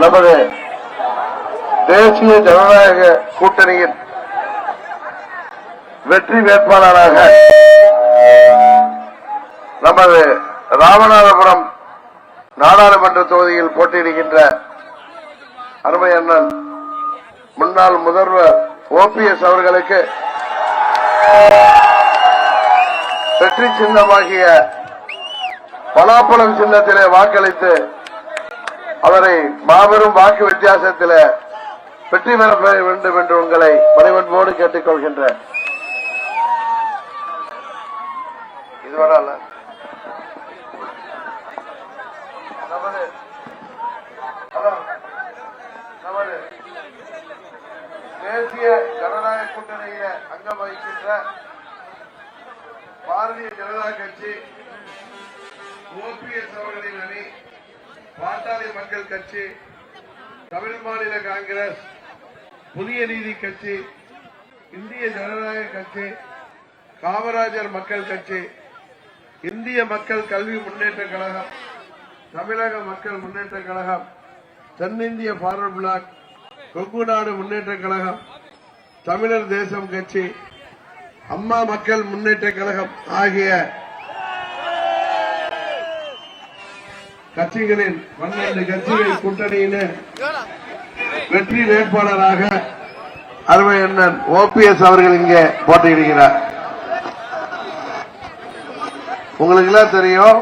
நமது தேசிய ஜனநாயக கூட்டணியின் வெற்றி வேட்பாளராக நமது ராமநாதபுரம் நாடாளுமன்ற தொகுதியில் போட்டியிடுகின்ற அருமை அண்ணன் முன்னாள் முதல்வர் ஓபிஎஸ் அவர்களுக்கு வெற்றி சின்னமாகிய பலாப்பழம் சின்னத்திலே வாக்களித்து அவரை மாபெரும் வாக்கு வித்தியாசத்தில் வெற்றி பெற வேண்டும் என்று உங்களை பணிவன்போடு கேட்டுக்கொள்கின்றேன். இதுவரை நமது தேசிய ஜனநாயக கூட்டணியில அங்கம் வகிக்கின்ற பாரதிய ஜனதா கட்சி ஓபிஎஸ் அவர்களின் அணி பாட்டாளி மக்கள் கட்சி தமிழ் மாநில காங்கிரஸ் புதிய நீதி கட்சி இந்திய ஜனநாயக கட்சி காமராஜர் மக்கள் கட்சி இந்திய மக்கள் கல்வி முன்னேற்ற கழகம் தமிழக மக்கள் முன்னேற்ற கழகம் தென்னிந்திய பார்வர்ட் பிளாக் கொங்கு நாடு முன்னேற்ற கழகம் தமிழர் தேசம் கட்சி அம்மா மக்கள் முன்னேற்ற கழகம் ஆகிய கட்சிகளின் பன்னெண்டு கட்சிகள் கூட்டணியிலே வெற்றி வேட்பாளராக அருமை அண்ணன் ஓபிஎஸ் அவர்கள் இங்கே போட்டியிடுகிறார். உங்களுக்கு எல்லாம் தெரியும்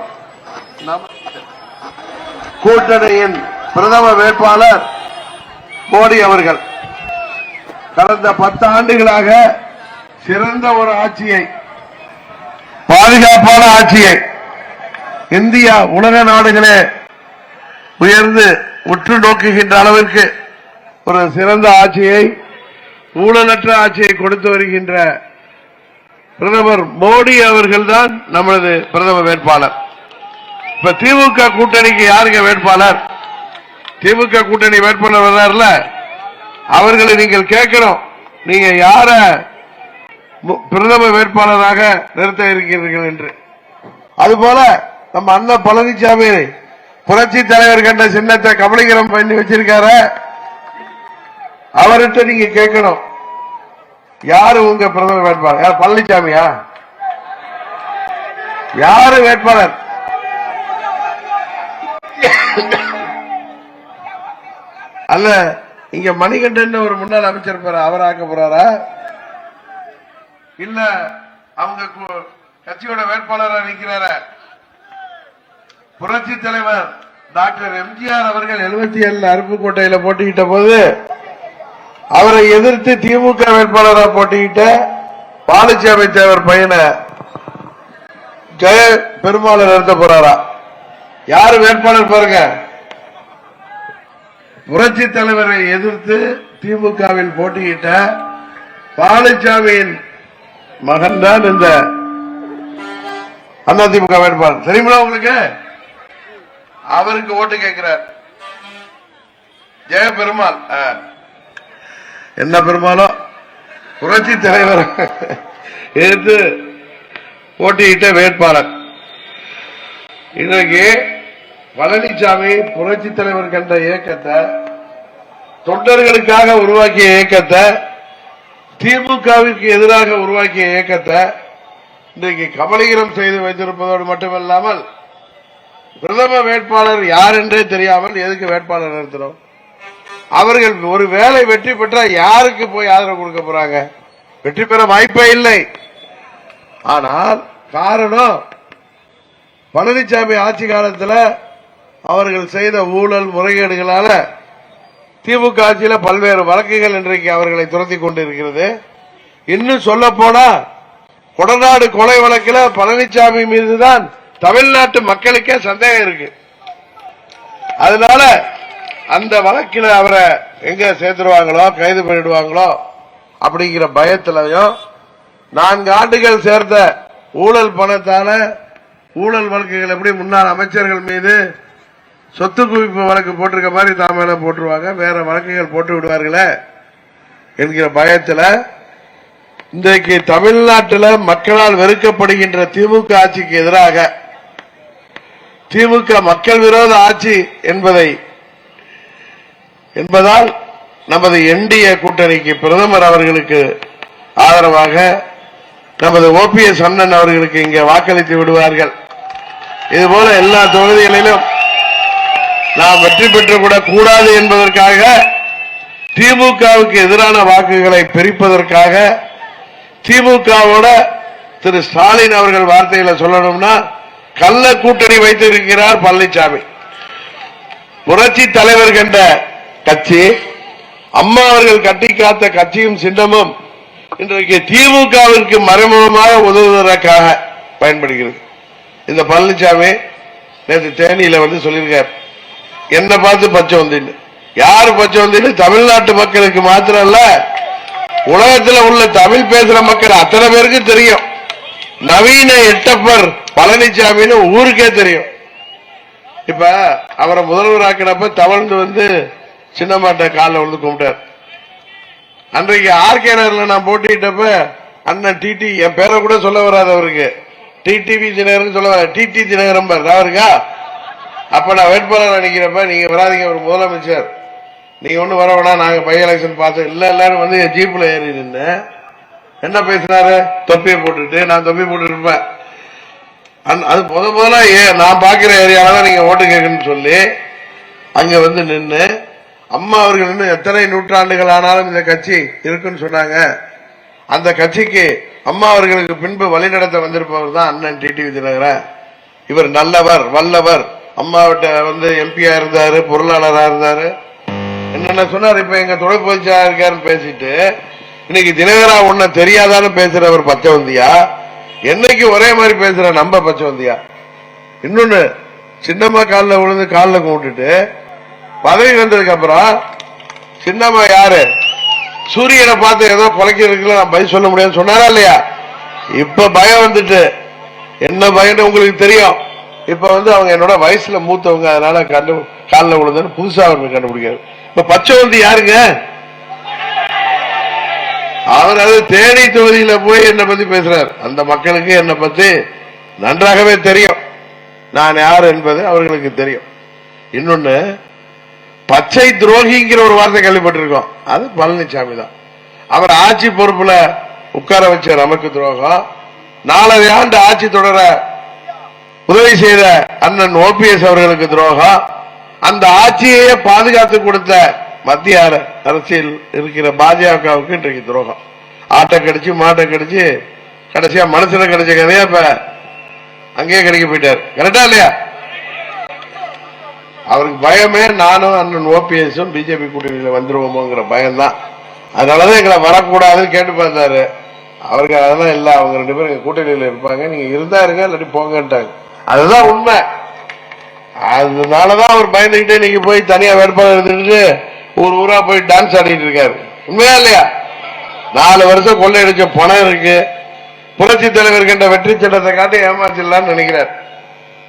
கூட்டணியின் பிரதம வேட்பாளர் மோடி அவர்கள். கடந்த பத்து ஆண்டுகளாக சிறந்த ஒரு ஆட்சியை பாதுகாப்பான ஆட்சியை இந்தியா உலக நாடுகளே உயர்ந்து உற்று நோக்குகின்ற அளவிற்கு ஒரு சிறந்த ஆட்சியை ஊழலற்ற ஆட்சியை கொடுத்து வருகின்ற பிரதமர் மோடி அவர்கள்தான் நமது பிரதம வேட்பாளர். இப்ப திமுக கூட்டணிக்கு யாருங்க வேட்பாளர்? திமுக கூட்டணி வேட்பாளர் வர்றாருல அவர்களை நீங்கள் கேட்கணும். நீங்க யார பிரதம வேட்பாளராக நிறுத்த இருக்கிறீர்கள் என்று. அதுபோல நம்ம அண்ணன் பழனிசாமி புரட்சி தலைவர் கண்ட சின்னத்தை கபலீகரம் பண்ணி வச்சிருக்கார. அவர்கிட்ட நீங்க கேட்கணும். யாரு உங்க பிரதமர் வேட்பாளர்? யார் பழனிசாமியா? யாரு வேட்பாளர்? அல்ல இங்க மணிகண்டன் ஒரு முன்னாள் அமைச்சர் பேர அவர் ஆக்க போறாரா? இல்ல அவங்க கட்சியோட வேட்பாளரா நிக்கிறாரா? புரட்சி தலைவர் டாக்டர் எம்ஜிஆர் அவர்கள் எழுபத்தி ஏழு அருப்புக்கோட்டையில போட்டிக்கிட்ட போது அவரை எதிர்த்து திமுக வேட்பாளராக போட்டிக்கிட்ட பாலிச்சாமி தேவர் பையனை ஜெய பெருமாள் நிறுத்த போறாரா? யாரு வேட்பாளர் பாருங்க. புரட்சி தலைவரை எதிர்த்து திமுகவில் போட்டியிட்ட பழனிசாமியின் மகன் தான் இந்த அதிமுக வேட்பாளர். தெரியுமா உங்களுக்கு? அவருக்கு ஓட்டு கேட்கிறார். ஜெய பெருமாள் ஆ. என்ன பெருமாளோ? புரட்சி தலைவர். எதிர்த்து போட்டியிட்ட வேட்பாளர். இன்றைக்கு பழனிசாமி புரட்சி தலைவர் கண்ட இயக்கத்தை தொண்டர்களுக்காக உருவாக்கிய இயக்கத்தை திமுகவிற்கு எதிராக உருவாக்கிய இயக்கத்தை இன்றைக்கு கபலீகரம் செய்து வைத்திருப்பதோடு மட்டுமல்லாமல் பிரதம வேட்பாளர் யார் என்றே தெரியாமல் எதுக்கு வேட்பாளர் நிறுத்துறோம் அவர்கள் ஒரு வேலை வெற்றி பெற்றா யாருக்கு போய் ஆதரவு கொடுக்க போறாங்க? வெற்றி பெற வாய்ப்பே இல்லை. ஆனால் காரணம் பழனிசாமி ஆட்சி காலத்தில் அவர்கள் செய்த ஊழல் முறைகேடுகளால திமுக ஆட்சியில பல்வேறு வழக்குகள் இன்றைக்கு அவர்களை துரத்தி கொண்டிருக்கிறது. இன்னும் சொல்ல போனா கொடநாடு கொலை வழக்கில் பழனிசாமி மீதுதான் தமிழ்நாட்டு மக்களுக்கே சந்தேகம் இருக்கு. அதனால அந்த வழக்கில் அவரை எங்க சேர்த்துருவாங்களோ கைது பண்ணிடுவாங்களோ அப்படிங்கிற பயத்திலையும் நான்கு ஆண்டுகள் சேர்த்த ஊழல் பணத்தால ஊழல் வழக்குகள் எப்படி முன்னாள் அமைச்சர்கள் மீது சொத்து குவிப்பு வழக்கு போட்டிருக்க மாதிரி தான் மேல போட்டுருவாங்க வேற வழக்குகள் போட்டு விடுவார்களே என்கிற பயத்தில் இன்றைக்கு தமிழ்நாட்டில் மக்களால் வெறுக்கப்படுகின்ற திமுக ஆட்சிக்கு எதிராக திமுக மக்கள் விரோத ஆட்சி என்பதை என்பதால் நமது என்டிய கூட்டணிக்கு பிரதமர் அவர்களுக்கு ஆதரவாக நமது ஓபிஎஸ் அண்ணன் அவர்களுக்கு இங்கே வாக்களித்து விடுவார்கள். இதுபோல எல்லா தொகுதிகளிலும் நாம் வெற்றி பெற்றுவிடக் கூடாது என்பதற்காக திமுகவுக்கு எதிரான வாக்குகளை பிரிப்பதற்காக திமுகவோட திரு ஸ்டாலின் அவர்கள் வார்த்தையில சொல்லணும்னா கள்ள கூட்டணி வைத்திருக்கிறார் பழனிசாமி புரட்சி தலைவர் கண்ட கட்சி அம்மா அவர்கள் கட்டி காத்த கட்சியும் சின்னமும் இன்றைக்கு திமுகவிற்கு மறைமுகமாக உதவுவதற்காக பயன்படுகிறது. இந்த பழனிசாமி நேற்று தேனியில வந்து சொல்லியிருக்கார். என்ன பார்த்து பச்சை வந்தீங்க யார் பச்சை வந்தீங்க தமிழ்நாட்டு மக்களுக்கு மாத்திரம் இல்ல உலகத்தில் உள்ள தமிழ் பேசுற மக்கள் அத்தனை பேருக்கு தெரியும். நவீன எட்டப்பர் பழனிசாமின்னு ஊருக்கே தெரியும். இப்ப அவரை முதல்வர் ஆக்கினப்ப தவழ்ந்து வந்து சின்னமாட்ட காலில் வந்து கும்பிட்டார். அன்றைக்கு ஆர்கே நகர்ல நான் போட்டிட்டப்ப அண்ணன் டிடி என் பேரை கூட சொல்ல வராது அவருக்கு. டிடிவி தினகரன் சொல்ல வர டிடி தினகரன் பாரு நான் இருக்கா? அப்ப நான் வேட்பாளர் நினைக்கிறப்ப நீங்க வராதீங்க ஒரு முதலமைச்சர். நீங்க ஒண்ணு வர நாங்க பை எலெக்ஷன் பார்த்தோம். இல்ல எல்லாரும் வந்து என் ஜீப்ல ஏறி நின்று என்ன பேசினாரு? தொப்பியை போட்டுட்டு நான் தொப்பி போட்டு இருப்பேன். அது முத முதல்ல நான் பாக்குற ஏரியாலதான் நீங்க ஓட்டு கேட்கணும்னு சொல்லி அங்க வந்து நின்று அம்மா அவர்கள் இன்னும் எத்தனை நூற்றாண்டுகள் ஆனாலும் இந்த கட்சி இருக்குன்னு சொன்னாங்க. அந்த கட்சிக்கு அம்மா அவர்களுக்கு பின்பு வழிநடத்த வந்திருப்பவர் தான் அண்ணன் டிடிவி தினகரன் இவர் நல்லவர் வல்லவர். அம்மாவிட்ட வந்து எம்பியா இருந்தாரு பொருளாளரா இருந்தாரு. என்னென்ன சொன்னார்? இப்ப எங்க துணை பொதுச்சா இருக்காருன்னு பேசிட்டு இன்னைக்கு தினகரா ஒன்ன தெரியாதான்னு பேசுறவர் பச்சவந்தியா? என்னைக்கு ஒரே மாதிரி பேசுற நம்ம பச்சவந்தியா? இன்னொன்னு சின்னம்மா காலில் விழுந்து காலில் கும்பிட்டுட்டு பதவி வந்ததுக்கு அப்புறம் சின்னம்மா யாரு? சூரியனை பார்த்து ஏதோ குலைக்கிறதுக்குள்ள நான் பதில் சொல்ல முடியாதுன்னு சொன்னாரா இல்லையா? இப்ப பயம் வந்துட்டு. என்ன பயம்னு உங்களுக்கு தெரியும். இப்ப வந்து அவங்க என்னோட வயசுல மூத்தவங்க அதனால கண்டு காலில் விழுந்தன்னு புதுசா அவருக்கு கண்டுபிடிக்காரு இப்ப பச்சை வந்து யாருங்க? அவர் அது தேனி தொகுதியில போய் என்னை பத்தி பேசுறார். அந்த மக்களுக்கு என்னை பத்தி நன்றாகவே தெரியும். நான் யார் என்பது அவர்களுக்கு தெரியும். இன்னொன்னு பச்சை துரோகிங்கிற ஒரு வார்த்தை கேள்விப்பட்டிருக்கோம். அது பழனிசாமி தான். அவர் ஆட்சி பொறுப்புல உட்கார வச்ச நமக்கு துரோகம். நாலரை ஆண்டு ஆட்சி தொடர உதவி செய்த அண்ணன் ஓபிஎஸ் அவர்களுக்கு துரோகம். அந்த ஆட்சியையே பாதுகாத்து கொடுத்த மத்திய அர- அரசியல் இருக்கிற பாஜகவுக்கு இன்றைக்கு துரோகம். ஆட்டை கடிச்சு மாட்டை கடிச்சு கடைசியா மனசுல கிடைச்ச கதையா இப்ப அங்கேயே கிடைக்க போயிட்டார். கரெக்டா இல்லையா? அவருக்கு பயமே நானும் அண்ணன் ஓபிஎஸும் பிஜேபி கூட்டணியில வந்துருவோமோங்கிற பயம்தான். அதனாலதான் எங்களை வரக்கூடாதுன்னு கேட்டு பார்த்தாரு. அவருக்கு அதெல்லாம் இல்ல அவங்க ரெண்டு பேரும் எங்க கூட்டணியில இருப்பாங்க. நீங்க இருந்தா இருங்க இல்லாட்டி போங்கன்ட்டாங்க. அதுதான் உண்மை. அதனாலதான் அவர் பயந்துகிட்டே நீங்க போய் தனியா வேட்பாளர் இருந்துட்டு ஊர் ஊரா போய் டான்ஸ் ஆடிட்டு இருக்காரு. உண்மையா இல்லையா? நாலு வருஷம் கொள்ளையடிச்ச பணம் இருக்கு. புரட்சி தலைவர் கண்ட வெற்றி சட்டத்தை காட்டி ஏமாச்சிடலாம்னு நினைக்கிறார்.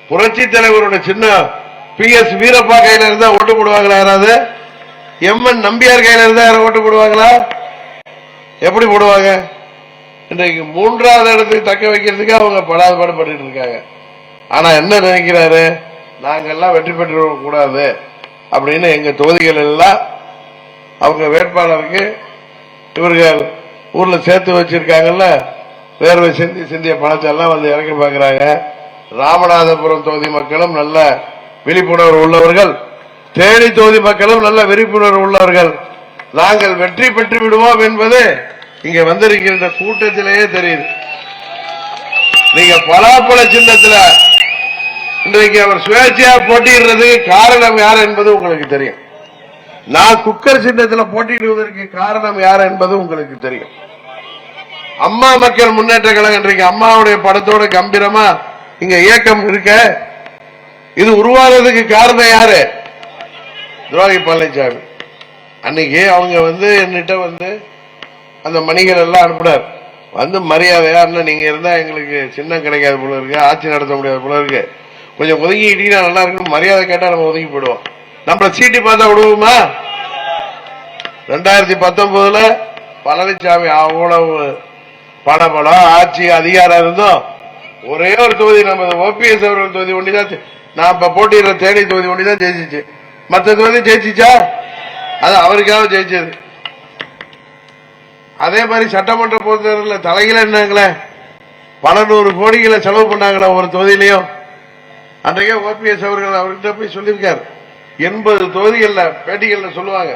புரட்சி தலைவரோட சின்ன பி எஸ் வீரப்பா கையில இருந்தா ஓட்டு போடுவாங்களா யாராவது? எம்என் நம்பியார் கையில இருந்தா யாரும் ஓட்டு போடுவாங்களா? எப்படி போடுவாங்க? இன்றைக்கு மூன்றாவது இடத்துக்கு தக்க வைக்கிறதுக்கு அவங்க படாத பாடுபட்டு இருக்காங்க. ஆனா என்ன நினைக்கிறாரு? நாங்கெல்லாம் வெற்றி பெற்று கூடாது அப்படின்னு எங்க தொகுதிகள் எல்லாம் அவங்க வேட்பாளருக்கு இவர்கள் ஊர்ல சேர்த்து வச்சிருக்காங்கல்ல வேர்வை சிந்தி சிந்திய பணத்தை எல்லாம் வந்து இறக்கி பார்க்கிறாங்க. ராமநாதபுரம் தொகுதி மக்களும் நல்ல விழிப்புணர்வு உள்ளவர்கள். தேனி தொகுதி மக்களும் நல்ல விழிப்புணர்வு உள்ளவர்கள். நாங்கள் வெற்றி பெற்று விடுவோம் என்பது இங்க வந்திருக்கின்ற கூட்டத்திலேயே தெரியுது. நீங்க பலாப்பழ சின்னத்துல இன்றைக்கு அவர் சுயேட்சையா போட்டியிடுறதுக்கு காரணம் யார் என்பது உங்களுக்கு தெரியும். நான் குக்கர் சின்னத்தில் போட்டியிடுவதற்கு காரணம் யார் என்பது உங்களுக்கு தெரியும். அம்மா மக்கள் முன்னேற்ற கழகம் இன்றைக்கு அம்மாவுடைய படத்தோட கம்பீரமா இங்க இயக்கம் இருக்க இது உருவாகிறதுக்கு காரணம் யாரு? துரோகி பழனிசாமி அன்னைக்கு அவங்க வந்து என்னிட்ட வந்து அந்த மணிகள் எல்லாம் அனுப்புனார். வந்து மரியாதையா அண்ணன் நீங்க இருந்தா எங்களுக்கு சின்னம் கிடைக்காது போல இருக்கு ஆட்சி நடத்த முடியாது போல இருக்கு. கொஞ்சம் ஒதுங்கிட்டீங்கன்னா நல்லா இருக்கும் மரியாதை கேட்டா நம்ம ஒதுங்கி போயிடுவோம். நம்மள சீட்டு பார்த்தா விடுவோமா? ரெண்டாயிரத்தி பத்தொன்பதுல பழனிசாமி அவ்வளவு பணபலம் ஆட்சி அதிகாரம் இருந்தோம். ஒரே ஒரு தொகுதி நம்ம ஓபிஎஸ் அவர்கள் தொகுதி ஒண்டி தான் நான் இப்ப போட்டியிடுற தேனி தொகுதி ஒண்டி தான் ஜெயிச்சிச்சு. மற்ற தொகுதி ஜெயிச்சிச்சா? அது அவருக்காக ஜெயிச்சது. அதே மாதிரி சட்டமன்ற பொறுத்தவரையில் தலையில என்னங்களே? பல நூறு கோடிகளை செலவு பண்ணாங்களா ஒரு தொகுதியிலையும். அன்றைக்கே ஓபிஎஸ் அவர்கள் அவர்கிட்ட போய் சொல்லியிருக்காரு. எண்பது தொகுதிகளில் பேட்டிகளில் சொல்லுவாங்க.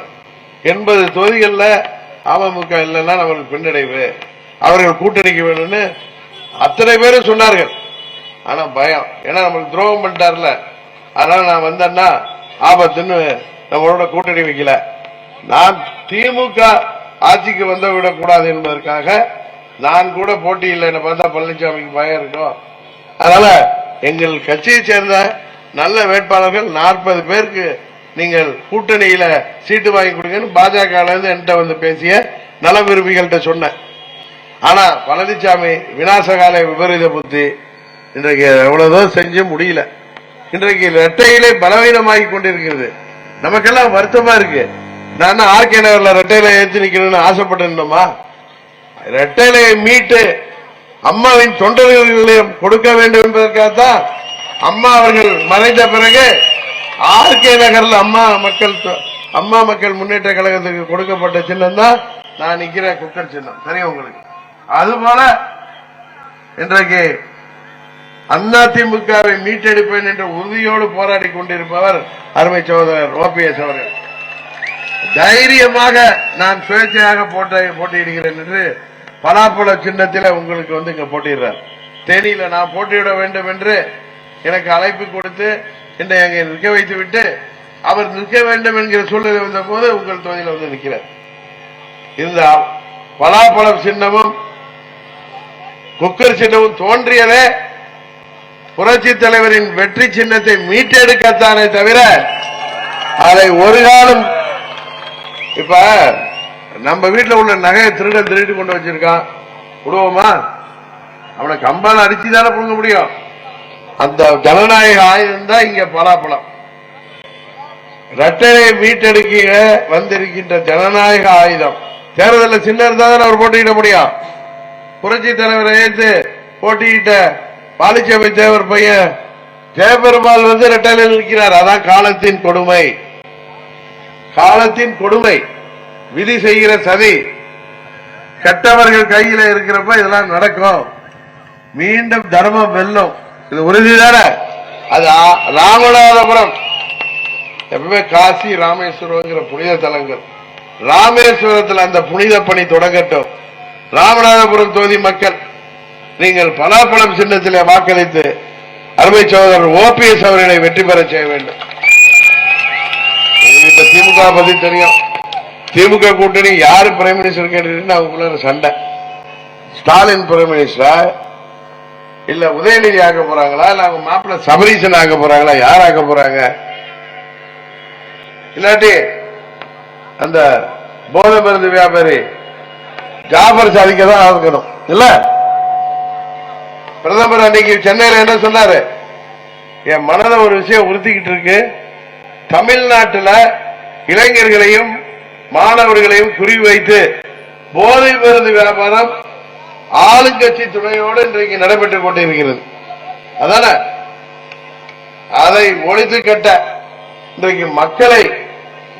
எண்பது தொகுதிகளில் அமமுக இல்லைன்னா நம்மளுக்கு பின்னடைவு. அவர்கள் கூட்டணிக்கு வேணும்னு அத்தனை பேரும் சொன்னார்கள். ஆனா பயம். ஏன்னா நம்மளுக்கு துரோகம் பண்ணிட்டார்ல. அதனால நான் வந்தேன்னா ஆபத்துன்னு நம்மளோட கூட்டணி வைக்கல. நான் திமுக ஆட்சிக்கு வந்து விடக்கூடாது என்பதற்காக நான் கூட போட்டி இல்லை. என்ன பார்த்தா பழனிசாமிக்கு பயம் இருக்கும். அதனால எங்கள் கட்சியை சேர்ந்த நல்ல வேட்பாளர்கள் நாற்பது பேருக்கு நீங்கள் கூட்டணியில சீட்டு வாங்கி கொடுங்கன்னு பாஜக என்கிட்ட வந்து பேசிய நல விரும்பிகள்கிட்ட சொன்னேன். ஆனா பழனிசாமி விநாசகால விபரீத புத்தி இன்றைக்கு எவ்வளவுதான் செஞ்சு முடியல. இன்றைக்கு ரெட்டையிலே பலவீனமாகி கொண்டிருக்கிறது. நமக்கெல்லாம் வருத்தமா இருக்கு. நான் ஆர்கே நகர்ல ரெட்டையில ஏற்றி நிக்கணும்னு ஆசைப்பட்டிருந்தோமா ரெட்டையிலையை மீட்டு அம்மாவின் தொண்டர்களையும் கொடுக்க வேண்டும் என்பதற்காகத்தான் அம்மா அவர்கள் மறைந்த பிறகு ஆர்கே நகர்ல அம்மா மக்கள் தொ- அம்மா மக்கள் முன்னேற்ற கழகத்துக்கு கொடுக்கப்பட்ட சின்னம் தான் நான் நிக்கிறேன் குக்கர் சின்னம். சரியா உங்களுக்கு? அதுபோல இன்றைக்கு அதிமுகவை மீட்டெடுப்பேன் என்ற உறுதியோடு போராடி கொண்டிருப்பவர் அருமை சகோதரர் ஓபிஎஸ் அவர்கள். தைரியமாக நான் சுயேட்சையாக போட்ட போட்டியிடுகிறேன் என்று பலாப்பழ சின்னத்தில் உங்களுக்கு வந்து இங்க போட்டிடுறார். தேனியில நான் போட்டியிட வேண்டும் என்று எனக்கு அழைப்பு கொடுத்து என்னை அங்கே நிற்க வைத்து விட்டு அவர் நிற்க வேண்டும் என்கிற சூழ்நிலை வந்த போது உங்கள் தொகுதியில் வந்து நிற்கிறார் இந்த பலாப்பழம் சின்னமும் குக்கர் சின்னமும் தோன்றியதே புரட்சி தலைவரின் வெற்றி சின்னத்தை மீட்டெடுக்கத்தானே தவிர அதை ஒரு காலம் இப்ப நம்ம வீட்டில் உள்ள நகையை திருடன் திருடி கொண்டு வச்சிருக்கான். விடுவோமா அவனை கம்பால் அடிச்சு தானே புடுங்க முடியும். அந்த ஜனநாயக ஆயுதம் தான் இங்க பலாப்பழம். ரட்டனை மீட்டெடுக்க வந்திருக்கின்ற ஜனநாயக ஆயுதம். தேர்தலில் சின்ன இருந்தா தான் அவர் போட்டியிட முடியும். புரட்சி தலைவரை ஏற்று போட்டியிட்ட பாலிச்சமை தேவர் பையன் ஜெயபெருமாள் வந்து ரெட்டையில நிற்கிறார். அதான் காலத்தின் கொடுமை. காலத்தின் கொடுமை. விதி செய்கிற சதி. கெட்டவர்கள் கையில இருக்கிறப்ப இதெல்லாம் நடக்கும். மீண்டும் தர்மம் வெல்லும். இது உறுதிதானே அது ராமநாதபுரம். எப்பவுமே காசி ராமேஸ்வரம்ங்கிற புனித தலங்கள். ராமேஸ்வரத்தில் அந்த புனித பணி தொடங்கட்டும். ராமநாதபுரம் தொகுதி மக்கள் நீங்கள் பலாப்பழம் சின்னத்திலே வாக்களித்து அருமை சகோதரர் ஓபிஎஸ் அவர்களை வெற்றி பெற செய்ய வேண்டும். உங்களுக்கு இப்ப திமுக பத்தி தெரியும். திமுக கூட்டணி யாரு பிரைம் மினிஸ்டர் கேட்டு அவங்களுக்குள்ள சண்டை. ஸ்டாலின் பிரைம் மினிஸ்டர் இல்ல உதயநிதி ஆக்க போறாங்களா? இல்ல அவங்க மாப்பிள்ள சபரீசன் ஆக்க போறாங்களா? யார் ஆக்க போறாங்க? இல்லாட்டி அந்த போதை மருந்து வியாபாரி ஜாபர் சாதிக்க தான் ஆகணும். இல்ல? பிரதமர் அன்னைக்கு சென்னையில என்ன சொன்னாரு? என் மனதை ஒரு விஷயம் உறுத்திக்கிட்டு இருக்கு. தமிழ்நாட்டுல இளைஞர்களையும் மாணவர்களையும் குறிவைத்து போதை மருந்து வியாபாரம் ஆளுங்கட்சி துணையோடு இன்றைக்கு நடைபெற்றுக் கொண்டிருக்கிறது. அதான? அதை ஒழித்து கட்ட இன்றைக்கு மக்களை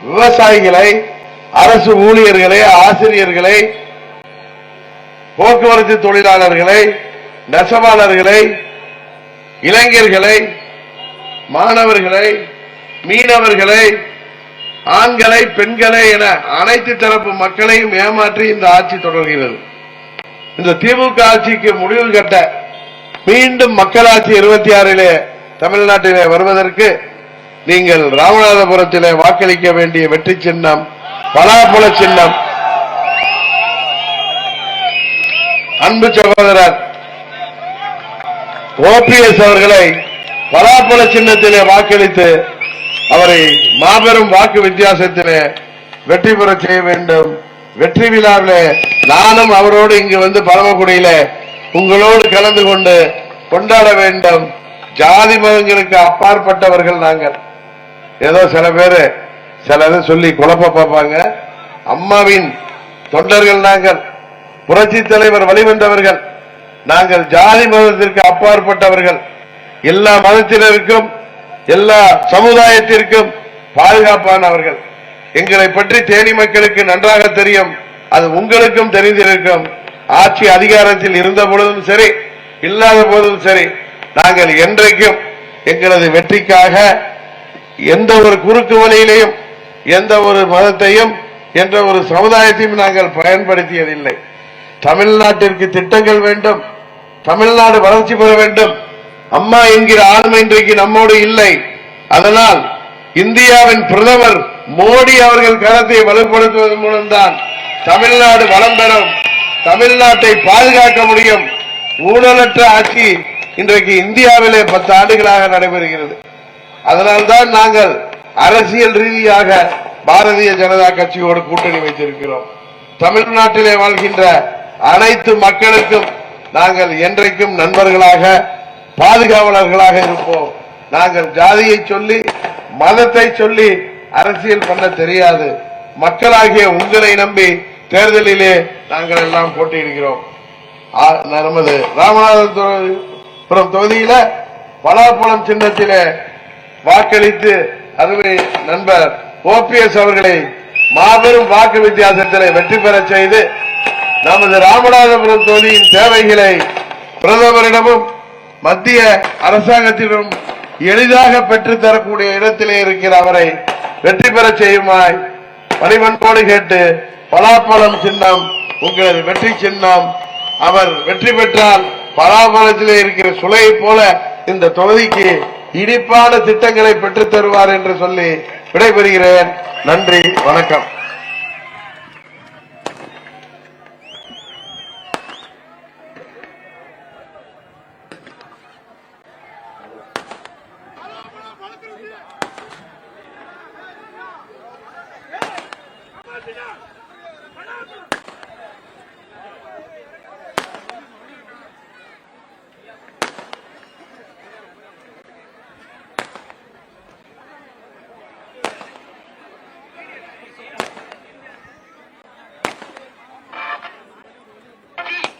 விவசாயிகளை அரசு ஊழியர்களை ஆசிரியர்களை போக்குவரத்து தொழிலாளர்களை நெசவாளர்களை இளைஞர்களை மாணவர்களை மீனவர்களை ஆண்களை பெண்களை என அனைத்து தரப்பு மக்களையும் ஏமாற்றி இந்த ஆட்சி தொடர்கிறது. இந்த திமுக ஆட்சிக்கு முடிவு கட்ட மீண்டும் மக்களாட்சி இருபத்தி ஆறிலே தமிழ்நாட்டிலே வருவதற்கு நீங்கள் ராமநாதபுரத்திலே வாக்களிக்க வேண்டிய வெற்றி சின்னம் பலாபுல சின்னம். அன்பு சகோதரர் ஓபிஎஸ் அவர்களை பலாப்பழ சின்னத்திலே வாக்களித்து அவரை மாபெரும் வாக்கு வித்தியாசத்திலே வெற்றி பெற செய்ய வேண்டும். வெற்றி விழாவில் நானும் அவரோடு இங்கு வந்து பரமக்குடியில உங்களோடு கலந்து கொண்டு கொண்டாட வேண்டும். ஜாதி மதங்களுக்கு அப்பாற்பட்டவர்கள் நாங்கள். ஏதோ சில பேரு சில இது சொல்லி குழப்ப பார்ப்பாங்க. அம்மாவின் தொண்டர்கள் நாங்கள் புரட்சி தலைவர் வழிவந்தவர்கள் நாங்கள் ஜாதி மதத்திற்கு அப்பாற்பட்டவர்கள். எல்லா மதத்தினருக்கும் எல்லா சமுதாயத்திற்கும் பாதுகாப்பானவர்கள். எங்களை பற்றி தேனி மக்களுக்கு நன்றாக தெரியும். அது உங்களுக்கும் தெரிந்திருக்கும். ஆட்சி அதிகாரத்தில் இருந்த பொழுதும் சரி இல்லாத போதும் சரி நாங்கள் என்றைக்கும் எங்களது வெற்றிக்காக எந்த ஒரு குறுக்கு வழியிலையும் எந்த ஒரு மதத்தையும் என்ற ஒரு சமுதாயத்தையும் நாங்கள் பயன்படுத்தியதில்லை. தமிழ்நாட்டிற்கு திட்டங்கள் வேண்டும் தமிழ்நாடு வளர்ச்சி பெற வேண்டும். அம்மா என்கிற ஆளுமை இன்றைக்கு நம்மோடு இல்லை. அதனால் இந்தியாவின் பிரதமர் மோடி அவர்கள் கரத்தை வலுப்படுத்துவதன் மூலம்தான் தமிழ்நாடு வளம் பெறும். தமிழ்நாட்டை பாதுகாக்க முடியும். ஊழலற்ற ஆட்சி இன்றைக்கு இந்தியாவிலே பத்து ஆண்டுகளாக நடைபெறுகிறது. அதனால்தான் நாங்கள் அரசியல் ரீதியாக பாரதிய ஜனதா கட்சியோடு கூட்டணி வைத்திருக்கிறோம். தமிழ்நாட்டிலே வாழ்கின்ற அனைத்து மக்களுக்கும் நாங்கள் என்றைக்கும் நண்பர்களாக பாதுகாவலர்களாக இருப்போம். நாங்கள் ஜாதியை சொல்லி மதத்தை சொல்லி அரசியல் பண்ண தெரியாது. மக்களாகிய உங்களை நம்பி தேர்தலிலே நாங்கள் எல்லாம் போட்டியிடுகிறோம். நமது ராமநாதபுரம் தொகுதியில பலாப்பழம் சின்னத்திலே வாக்களித்து அதுவே நண்பர் ஓபிஎஸ் அவர்களை மாபெரும் வாக்கு வித்தியாசத்திலே வெற்றி பெறச் செய்து நமது ராமநாதபுரம் தொகுதியின் தேவைகளை பிரதமரிடமும் மத்திய அரசாங்கத்திடம் எளிதாக பெற்றுத் தரக்கூடிய இடத்திலே இருக்கிற அவரை வெற்றி பெறச் செய்யுமாய் பணிவன்போடு கேட்டு பலாப்பழம் சின்னம் உங்களது வெற்றி சின்னம். அவர் வெற்றி பெற்றால் பலாபலத்திலே இருக்கிற சுலையை போல இந்த தொகுதிக்கு இனிப்பான திட்டங்களை பெற்றுத் தருவார் என்று சொல்லி விடைபெறுகிறேன். நன்றி வணக்கம்.